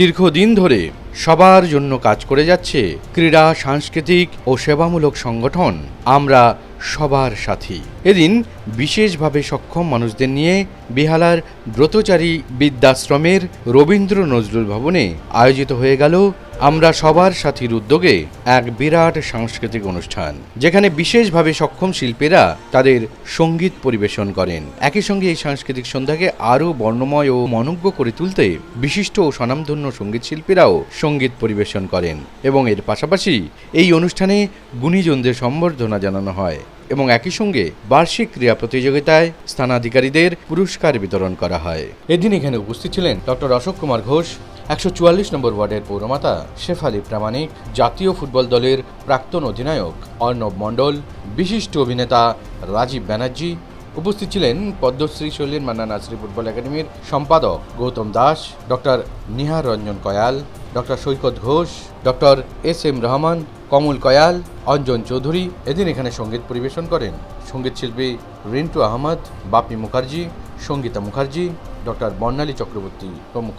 দীর্ঘদিন ধরে সবার জন্য কাজ করে যাচ্ছে ক্রীড়া, সাংস্কৃতিক ও সেবামূলক সংগঠন। আমরা সবার সাথী। এদিন বিশেষভাবে সক্ষম মানুষদের নিয়ে বিহালার ব্রতচারী বিদ্যাশ্রমের রবীন্দ্র নজরুল ভবনে আয়োজিত হয়ে গেল আমরা সবার সাথীর উদ্যোগে এক বিরাট সাংস্কৃতিক অনুষ্ঠান, যেখানে বিশেষভাবে সক্ষম শিল্পীরা তাদের সংগীত পরিবেশন করেন। একই সঙ্গে এই সাংস্কৃতিক সন্ধ্যাকে আরও বর্ণময় ও মনজ্ঞ করে তুলতে বিশিষ্ট ও স্বনামধন্য সংগীত শিল্পীরাও সংগীত পরিবেশন করেন এবং এর পাশাপাশি এই অনুষ্ঠানে গুণীজনদের সম্বর্ধনা জানানো হয় এবং একই সঙ্গে বার্ষিক ক্রীড়া প্রতিযোগিতায় স্থানাধিকারীদের পুরস্কার বিতরণ করা হয়। এদিন এখানে উপস্থিত ছিলেন ডক্টর অশোক কুমার ঘোষ একশো চুয়াল্লিশ নম্বর ওয়ার্ডের পৌরমাতা শেফালি প্রামাণিক জাতীয় ফুটবল দলের প্রাক্তন অধিনায়ক অর্ণব মণ্ডল, বিশিষ্ট অভিনেতা রাজীব ব্যানার্জি, উপস্থিত ছিলেন পদ্মশ্রী শৈলীন মান্না নার্সারি ফুটবল একাডেমির সম্পাদক Goutam Das, doctor Nihar Ranjan Koyal, doctor Saikat Ghosh, doctor S M Rahman, Kamal Koyal, Anjan Chowdhury এদিন এখানে সংগীত পরিবেশন করেন। সংগীত শিল্পী রিন্টু আহমদ, বাপি মুখার্জি, সঙ্গীতা মুখার্জি, ডক্টর বর্ণালী চক্রবর্তী প্রমুখ।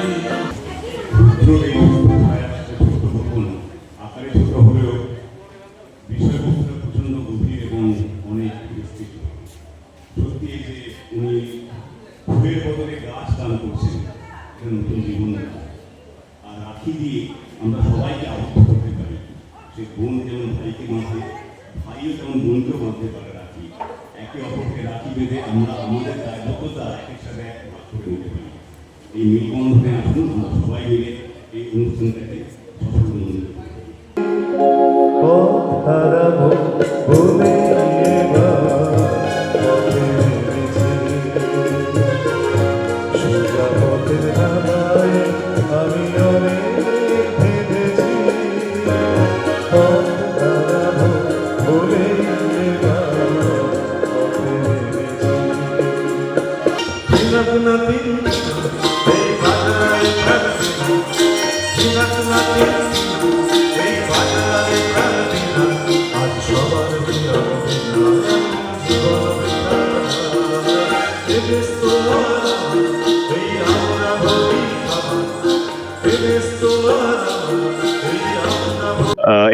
আর রাখি দিয়ে আমরা সবাইকে আবদ্ধ করতে পারি সে বোন যেমন ভাইকে বাঁধে ভাইও যেমন পারে রাখি একে অপরকে রাখি বেঁধে আমরা আমাদের দায়বদ্ধতা একের সাথে এক ভাগ নিতে পারি এই মিলবন্ধনে আসুন আমরা সবাই মিলে এই অনুষ্ঠানটাকে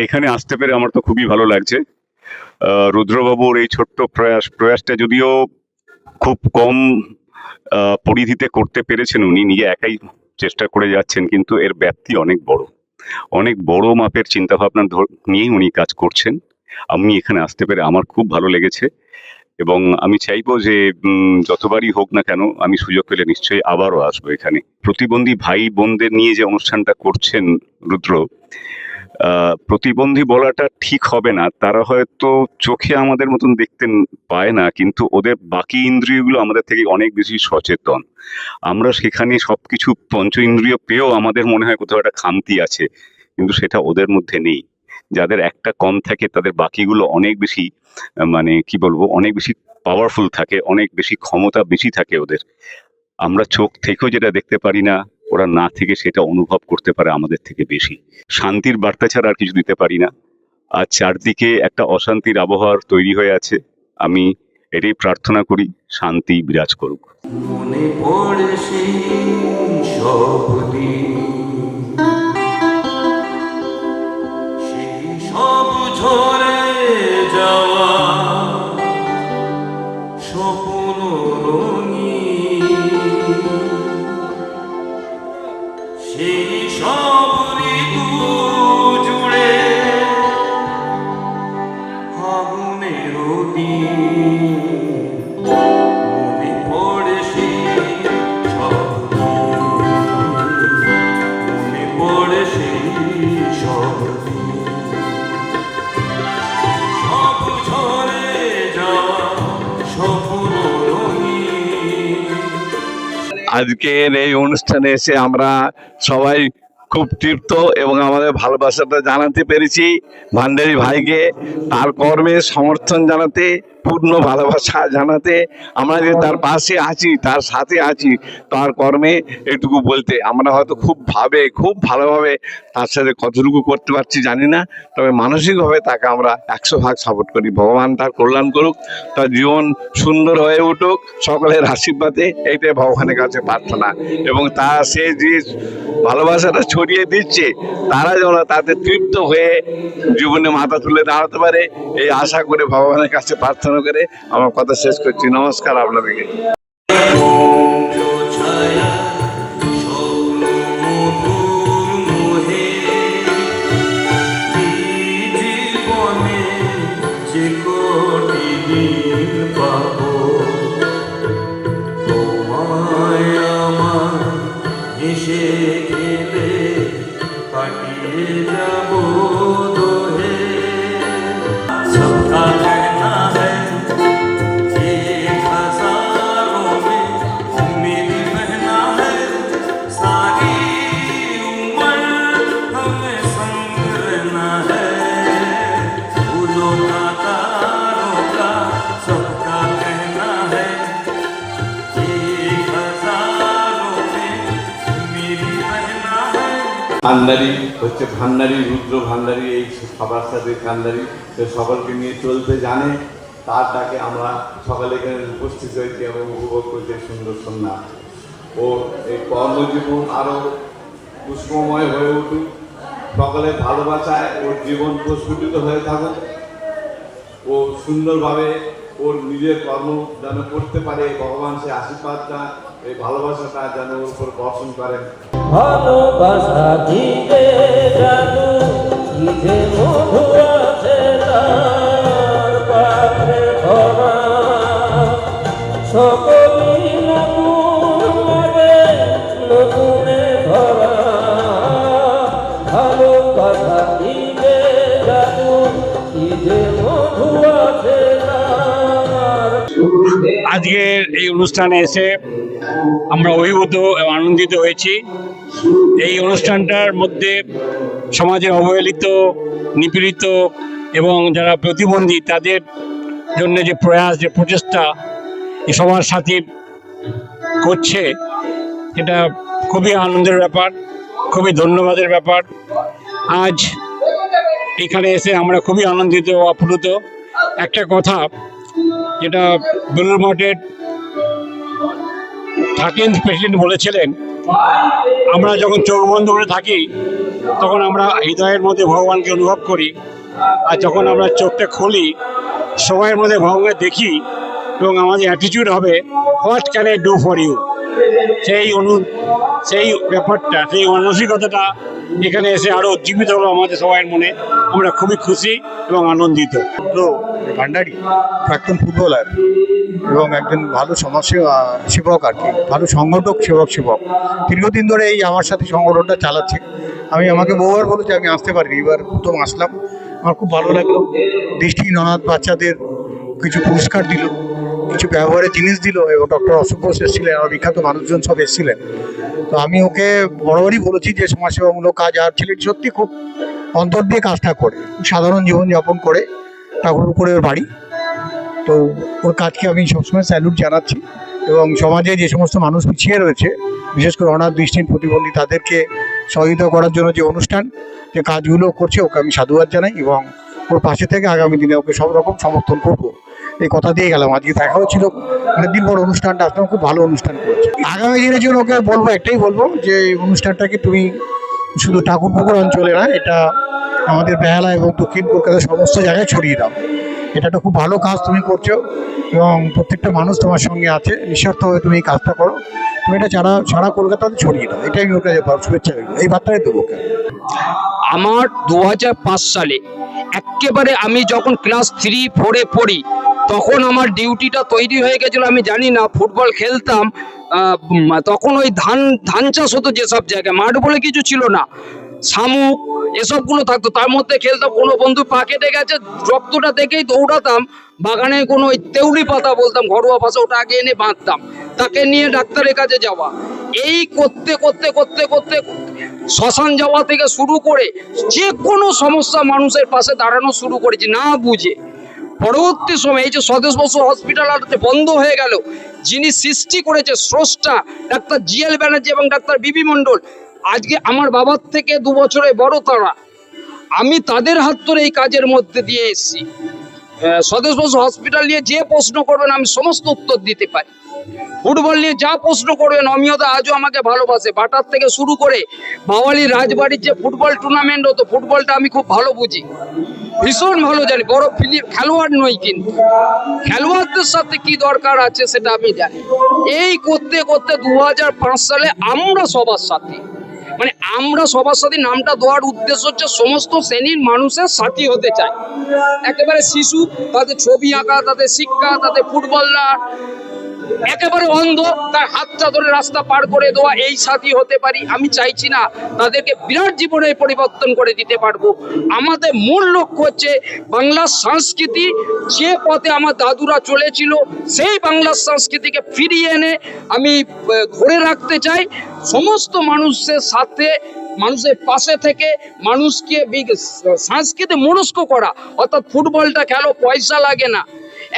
এখানে আসতে পেরে আমার তো খুবই ভালো লাগছে। রুদ্রবাবুর এই ছোট্ট প্রয়াস, প্রয়াসটা যদিও খুব কম পরিধিতে করতে পেরেছেন উনি, নিজে একাই চেষ্টা করে যাচ্ছেন, কিন্তু এর ব্যাপ্তি অনেক বড়। অনেক বড় মাপের চিন্তাভাবনা নিয়েই উনি কাজ করছেন। আমি এখানে আসতে পেরে আমার খুব ভালো লেগেছে এবং আমি চাইব যে যতবারই হোক না কেন আমি সুযোগ পেলে নিশ্চয়ই আবারও আসব এখানে। প্রতিবন্ধী ভাই বোনদের নিয়ে যে অনুষ্ঠানটা করছেন রুদ্র প্রতিবন্ধী বলাটা ঠিক হবে না। তারা হয়তো চোখে আমাদের মতন দেখতে পায় না, কিন্তু ওদের বাকি ইন্দ্রিয়গুলো আমাদের থেকে অনেক বেশি সচেতন। আমরা সেখানে সবকিছু পঞ্চ ইন্দ্রিয় পেয়েও আমাদের মনে হয় কোথাও একটা খামতি আছে, কিন্তু সেটা ওদের মধ্যে নেই। যাদের একটা কম থাকে, তাদের বাকিগুলো অনেক বেশি মানে কি বলব, অনেক বেশি পাওয়ারফুল থাকে, অনেক বেশি ক্ষমতা বেশি থাকে ওদের। আমরা চোখ থেকেও যেটা দেখতে পারি না ওরা না থেকে সেটা অনুভব করতে পারে আমাদের থেকে বেশি। শান্তির বার্তা ছাড়া আর কিছু দিতে পারি না। আর চারদিকে একটা অশান্তির আবহাওয়ার তৈরি হয়ে আছে। আমি এটাই প্রার্থনা করি, শান্তি বিরাজ করুক। যাওয়া আজকের এই অনুষ্ঠানে এসে আমরা সবাই খুব তৃপ্ত এবং আমাদের ভালোবাসাটা জানাতে পেরেছি। ভান্ডারি ভাইকে, তার কর্মে সমর্থন জানাতে পূর্ণ ভালোবাসা জানাতে আমরা যে তার পাশে আছি, তার সাথে আছি, তার কর্মে এটুকু বলতে আমরা হয়তো খুব ভাবে, খুব ভালোভাবে তার সাথে কতটুকু করতে পারছি জানি না, তবে মানসিকভাবে তাকে আমরা একশো ভাগ সাপোর্ট করি। ভগবান তার কল্যাণ করুক, তার জীবন সুন্দর হয়ে উঠুক, সকলের আশীর্বাদে এইটাই ভগবানের কাছে প্রার্থনা। এবং তা সে যে ভালোবাসাটা ছড়িয়ে দিচ্ছে, তারা যেন তাতে তৃপ্ত হয়ে জীবনে মাথা তুলে দাঁড়াতে পারে, এই আশা করে ভগবানের কাছে প্রার্থনা করে আমার কথা শেষ করছি। নমস্কার আপনাদেরকে। ভান্ডারি হচ্ছে ভান্ডারি, রুদ্র ভান্ডারি, এই সবার সাথে ভান্ডারি। সে সকলকে নিয়ে চলতে জানে, তার তাকে আমরা সকালে এখানে উপস্থিত হয়েছি এবং উপভোগ এই সুন্দর সন্ধ্যা। ও এই কর্মজীবন আরও পুষ্পময় হয়ে উঠুক। সকলের ভালোবাসায় ওর জীবন প্রস্ফুটিত হয়ে থাকুক। ও সুন্দরভাবে ওর নিজের কর্ম যেন করতে পারে ভগবান সে আশীর্বাদটা এই ভালোবাসাটা যেন ওর উপর বর্ষণ করেন। ভালোবাসা দিতে জাদু কি যে মধু আছে ভরা। সকলই নতুন ধরা ভালোবাসা দিতে জাদু কি যে মধু আছে আজকের এই অনুষ্ঠানে এসে আমরা অভিভূত এবং আনন্দিত হয়েছি। এই অনুষ্ঠানটার মধ্যে সমাজে অবহেলিত, নিপীড়িত এবং যারা প্রতিবন্ধী, তাদের জন্য যে প্রয়াস, যে প্রচেষ্টা সবার সাথে করছে, এটা খুবই আনন্দের ব্যাপার, খুবই ধন্যবাদের ব্যাপার। আজ এখানে এসে আমরা খুবই আনন্দিত ও আপ্লুত। একটা কথা, যেটা বেলুর মঠের থাকেন প্রেসিডেন্ট বলেছিলেন। আমরা যখন চোখ বন্ধ করে থাকি, তখন আমরা হৃদয়ের মধ্যে ভগবানকে অনুভব করি। আর যখন আমরা চোখটা খুলি, সময়ের মধ্যে ভগবানকে দেখি এবং আমাদের অ্যাটিটিউড হবে what can I do for you সেই অনু, সেই ব্যাপারটা, সেই মানসিকতাটা এখানে এসে আরও উজ্জীবিত হলো আমাদের সবাইয়ের মনে। আমরা খুবই খুশি এবং আনন্দিত। ভান্ডারি, প্রাক্তন ফুটবলার এবং একজন ভালো সমাজসেবা, সেবক আর কি, ভালো সংগঠক, সেবক সেবক। দীর্ঘদিন ধরে এই আমার সাথে সংগঠনটা চালাচ্ছে। আমি আমাকে বহুবার বলেছি, আমি আসতে পারিনি, এবার প্রথম আসলাম। আমার খুব ভালো লাগল। দৃষ্টি অনাথ বাচ্চাদের কিছু পুরস্কার দিল। কিছু ব্যবহারের জিনিস দিল এবং ডক্টর অশোক ঘোষ এসেছিলেন আর বিখ্যাত মানুষজন সব এসেছিলেন। তো আমি ওকে বরাবরই বলেছি যে সমাজসেবামূলক কাজ আর ছেলেটি সত্যি খুব অন্তর দিয়ে কাজটা করে সাধারণ জীবনযাপন করে, ঠাকুর করে ওর বাড়ি। তো ওর কাজকে আমি সবসময় স্যালুট জানাচ্ছি এবং সমাজে যে সমস্ত মানুষ পিছিয়ে রয়েছে, বিশেষ করে অনাথ দৃষ্টিহীন প্রতিবন্ধী, তাদেরকে সহযোগিতা করার জন্য যে অনুষ্ঠান, যে কাজগুলো করছে, ওকে আমি সাধুবাদ জানাই এবং ওর পাশে থেকে আগামী দিনে ওকে সব রকম সমর্থন করব। এই কথা দিয়ে গেলাম। আজকে দেখা হচ্ছিল। অনেকদিন পর অনুষ্ঠানটা আসলাম খুব ভালো অনুষ্ঠান করেছে। আগামী দিনের জন্য ওকে বলব, একটাই বলব যে অনুষ্ঠানটাকে তুমি শুধু ঠাকুরপুকুর অঞ্চলে না, এটা আমাদের বেহালা এবং দক্ষিণ কলকাতার সমস্ত জায়গায় ছড়িয়ে দাও। এটা একটা খুব ভালো কাজ তুমি করছ এবং প্রত্যেকটা মানুষ তোমার সঙ্গে আছে। নিঃস্বার্থভাবে তুমি এই কাজটা করো। তুমি এটা সারা সারা কলকাতাতে ছড়িয়ে দাও। এটাই আমি ওর কাছে শুভেচ্ছা। এই বার্তাটাই দেবো আমার দু হাজার পাঁচ সালে একেবারে আমি যখন ক্লাস থ্রি ফোরে পড়ি তখন আমার ডিউটিটা তৈরি হয়ে গেছিল, আমি জানি না, ফুটবল খেলতাম তখন ওই ধান ধান চাষ হতো যেসব জায়গায় মাঠ বলে কিছু ছিল না, শামুক, এসবগুলো থাকতো, তার মধ্যে খেলতাম, কোনো বন্ধু পা কেটে গেছে রক্তটা দেখেই দৌড়াতাম, বাগানে কোনো ওই তেউলি পাতা বলতাম, ঘরোয়া ভাষা ওটা আগে এনে বাঁধতাম, তাকে নিয়ে ডাক্তারের কাছে যাওয়া, এই করতে করতে করতে করতে শ্মশান যাওয়া থেকে শুরু করে যে কোনো সমস্যা মানুষের পাশে দাঁড়ানো শুরু করেছি, না বুঝে। পরবর্তী সময় এই যে স্বদেশ বসু হসপিটাল আর বন্ধ হয়ে গেল, যিনি সৃষ্টি করেছে স্রষ্টা, ডাক্তার জিএল ব্যানার্জি এবং ডাক্তার বিবি মণ্ডল, আজকে আমার বাবার থেকে দু বছরে বড় তারা। আমি তাদের হাত ধরে এই কাজের মধ্যে দিয়ে এসেছি। স্বদেশ বসু হসপিটাল নিয়ে যে প্রশ্ন করবেন, আমি সমস্ত উত্তর দিতে পারি। ফুটবল নিয়ে যা প্রশ্ন করবেন অমিয়তা আজও আমাকে ভালোবাসে। বাটার থেকে শুরু করে বাওয়ালি রাজবাড়ির যে ফুটবল টুর্নামেন্ট হতো, ফুটবলটা আমি খুব ভালো বুঝি। ভীষণ ভালো জানি, বড় ফিলি খেলোয়াড় নই কিন্তু। খেলোয়াড়দের সাথে কি দরকার আছে সেটা আমি জানি। এই করতে করতে দু হাজার পাঁচ সালে আমরা সবার সাথে। মানে আমরা সবার সাথে নামটা দেওয়ার উদ্দেশ্য হচ্ছে সমস্ত শ্রেণির মানুষের সাথী হতে চায় একেবারে শিশু, তাদের ছবি আঁকা, তাদের শিক্ষা, তাদের ফুটবলার একেবারে অন্ধ, তার হাতটা ধরে রাস্তা পার করে দেওয়া এই সাথী হতে পারি, আমি চাইছি না তাদেরকে বিরাট জীবনে পরিবর্তন করে দিতে পারব। আমাদের মূল লক্ষ্য হচ্ছে বাংলার সংস্কৃতি, যে পথে আমার দাদুরা চলেছিল, সেই বাংলার সংস্কৃতিকে ফিরিয়ে এনে আমি ধরে রাখতে চাই, সমস্ত মানুষের সাথে, মানুষের পাশে থেকে মানুষকে বিগ- সংস্কৃতি মনস্ক করা, অর্থাৎ ফুটবলটা খেলো, পয়সা লাগে না।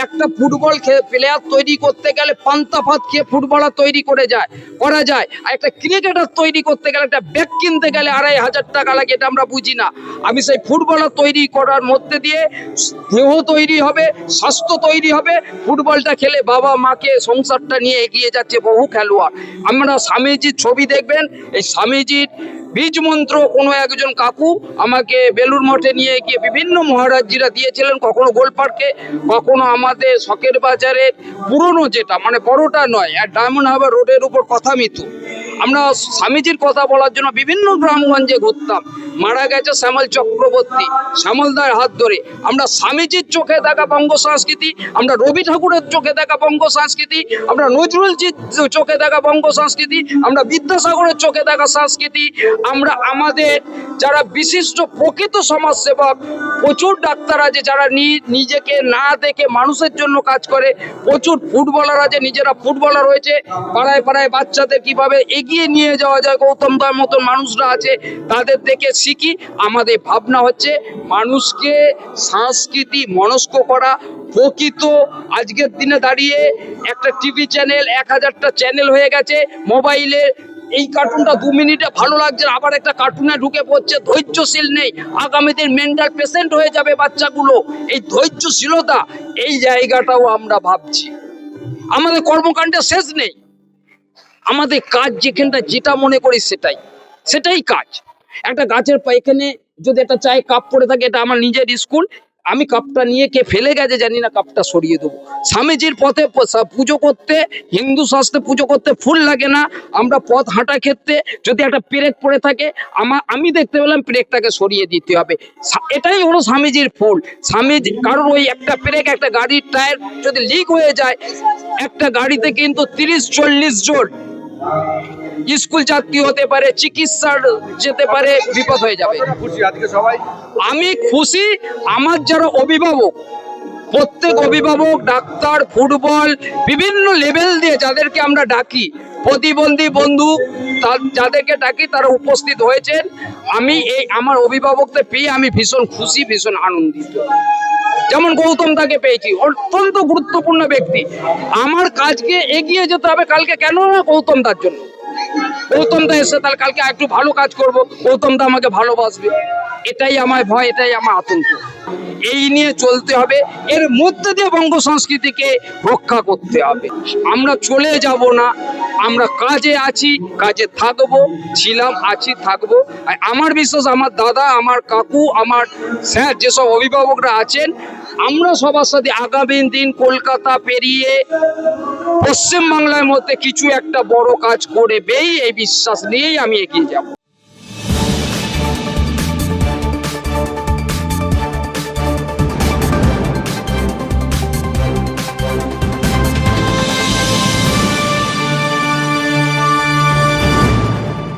একটা ফুটবল প্লেয়ার তৈরি করতে গেলে পান্তা ভাত খেয়ে ফুটবলার তৈরি করে যায়, করা যায়। আর একটা ক্রিকেটার তৈরি করতে গেলে, একটা ব্যাগ কিনতে গেলে আড়াই হাজার টাকা লাগে, এটা আমরা বুঝি না। আমি সেই ফুটবলার তৈরি করার মধ্যে দিয়ে দেহ তৈরি হবে, স্বাস্থ্য তৈরি হবে, ফুটবলটা খেলে বাবা মাকে সংসারটা নিয়ে এগিয়ে যাচ্ছে বহু খেলোয়াড়। আমরা স্বামীজির ছবি দেখবেন, এই স্বামীজির বীজ মন্ত্র কোনো একজন কাকু আমাকে বেলুর মঠে নিয়ে গিয়ে বিভিন্ন মহারাজজিরা দিয়েছিলেন, কখনো গোলপার্কে কখনো আমাদের শখের বাজারের পুরনো যেটা মানে বড়টা নয়, আর ডায়মন্ড হাবার রোডের উপর কথা মিতু আমরা স্বামীজির কথা বলার জন্য বিভিন্ন গ্রামগঞ্জে ঘুরতাম। মারা গেছে শ্যামল চক্রবর্তী। শ্যামলদার হাত ধরে। আমরা স্বামীজির চোখে দেখা বঙ্গ সংস্কৃতি, আমরা রবি ঠাকুরের চোখে দেখা বঙ্গ সংস্কৃতি, আমরা নজরুলজির চোখে দেখা বঙ্গ সংস্কৃতি, আমরা বিদ্যাসাগরের চোখে দেখা সংস্কৃতি, আমরা আমাদের যারা বিশিষ্ট প্রকৃত সমাজসেবক, প্রচুর ডাক্তার আছে যারা নিজেকে না দেখে মানুষের জন্য কাজ করে, প্রচুর ফুটবলার আছে, নিজেরা ফুটবলার হয়েছে, পাড়ায় পাড়ায় বাচ্চাদের কীভাবে এগিয়ে নিয়ে যাওয়া যায়। গৌতম দার মতন মানুষরা আছে, তাদের দেখে শিখি। আমাদের ভাবনা হচ্ছে মানুষকে সংস্কৃতি মনস্ক করা। প্রকৃত আজকের দিনে দাঁড়িয়ে একটা টিভি চ্যানেল এক হাজারটা চ্যানেল হয়ে গেছে। মোবাইলে এই কার্টুনটা দু মিনিটে ভালো লাগছে, আবার একটা কার্টুনে ঢুকে পড়ছে। ধৈর্যশীল নেই। আগামী দিন মেন্টাল পেশেন্ট হয়ে যাবে বাচ্চাগুলো। এই ধৈর্যশীলতা, এই জায়গাটাও আমরা ভাবছি। আমাদের কর্মকাণ্ডে শেষ নেই। আমাদের কাজ যেখানটা যেটা মনে করি সেটাই। সেটাই কাজ। একটা গাছের পা- এখানে যদি একটা চায় কাপ পড়ে থাকে, এটা আমার নিজের স্কুল, আমি কাপটা নিয়ে কে ফেলে গেছে জানি না, কাপটা সরিয়ে দেবো। স্বামীজির পথে পুজো করতে, হিন্দু শাস্ত্রে পুজো করতে ফুল লাগে না। আমরা পথ হাঁটা ক্ষেত্রে যদি একটা পেরেক পড়ে থাকে আমার আমি দেখতে পেলাম পেরেকটাকে সরিয়ে দিতে হবে। এটাই হলো স্বামীজির ফুল। স্বামীজি কারণ ওই একটা পেরেক, একটা গাড়ির টায়ার যদি লিক হয়ে যায়, একটা গাড়িতে কিন্তু তিরিশ, চল্লিশ জন স্কুল যাত্রী হতে পারে চিকিৎসার যেতে পারে বিপদ হয়ে যাবে। আমি খুশি আমার যারা অভিভাবক প্রত্যেক অভিভাবক, ডাক্তার, ফুটবল, বিভিন্ন লেভেল দিয়ে যাদেরকে আমরা ডাকি, প্রতিবন্ধী বন্ধু যাদেরকে ডাকি, তারা উপস্থিত হয়েছেন। আমি এই, আমার অভিভাবকদের পেয়ে আমি ভীষণ খুশি, ভীষণ আনন্দিত। যেমন গৌতম তাকে পেয়েছি, অত্যন্ত গুরুত্বপূর্ণ ব্যক্তি। আমার কাজকে এগিয়ে যেতে হবে কালকে কেন গৌতম তার জন্য? গৌতম এসে তাহলে কালকে একটু ভালো কাজ করব। গৌতম আমাকে ভালোবাসবে। এটাই আমার ভয়, এটাই আমার আতঙ্ক। এই নিয়ে চলতে হবে। এর মধ্যে দিয়ে বঙ্গ সংস্কৃতিকে রক্ষা করতে হবে। আমরা চলে যাব না। আমরা কাজে আছি, কাজে থাকব, ছিলাম, আছি, থাকব। আমার বিশ্বাস, আমার দাদা, আমার কাকু, আমার স্যার, যেসব অভিভাবকরা আছেন আমরা সবার সাথে আগামী দিন কলকাতা পেরিয়ে পশ্চিমবাংলার মধ্যে কিছু একটা বড় কাজ করবেই এই বিশ্বাস নিয়েই আমি এগিয়ে যাব।